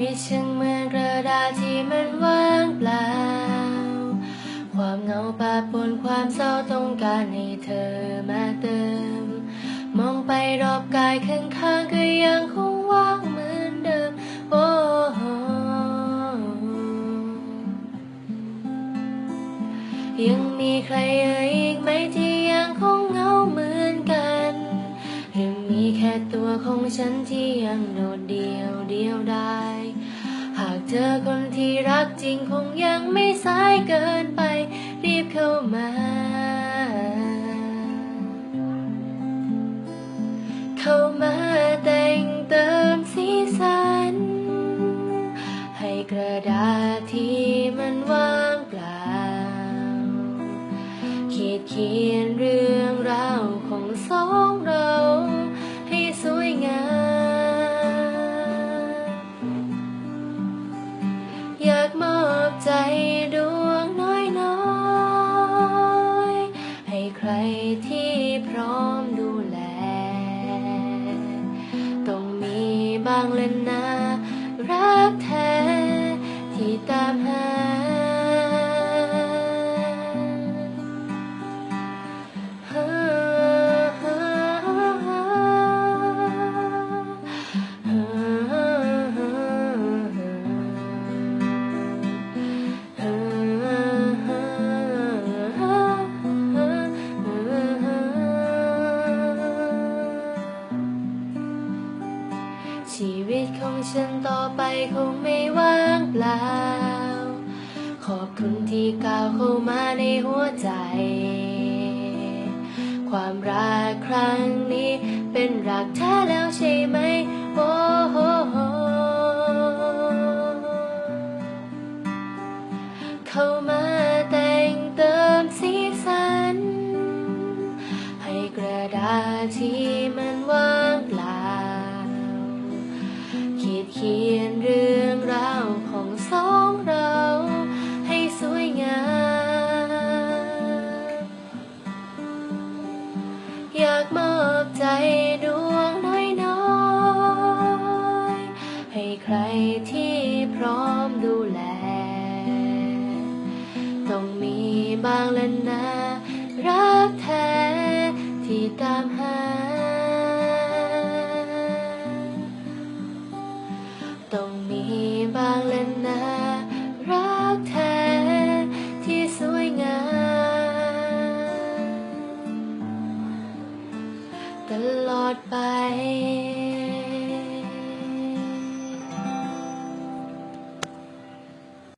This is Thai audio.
วิตช่างเหมือนกระดาษที่มันว่างเปล่า ความเหงาปะปนความเศร้าต้องการให้เธอมาเติม มองไปรอบกายข้างๆก็ยังคงว่างเหมือนเดิม โอ้ยังมีใครเอ่ยอีกไหมที่ยังคงเหงาเหมือนกันหรือมีแค่ตัวของฉันที่ยังโดดเดี่ยวเดียวดาย เจอคนที่รักจริงคงยังไม่สายเกินไป รีบเข้ามา เข้ามาแต่งเติมสีสัน ให้กระดาษที่มันว่างเปล่าเขียนเขียนเรื่อง ใจดวงน้อยน้อยๆให้ใครที่พร้อมดูแล ต้องมีบางเล่นนารักแท้ที่ตามหา วิตของฉันต่อไปคงไม่ว่างเปล่า ขอบคุณที่ก้าวเข้ามาในหัวใจ ความรักครั้งนี้เป็นรักแท้แล้วใช่ไหม โอ้โหเข้ามาแต่งเติมสีสัน ให้กระดาษที่มัน เขียนเรื่องราวของสองเราให้สวยงาม อยากมอบใจดวงน้อยๆ ให้ใครที่พร้อมดูแล ต้องมีบางและนะรัก ต้อ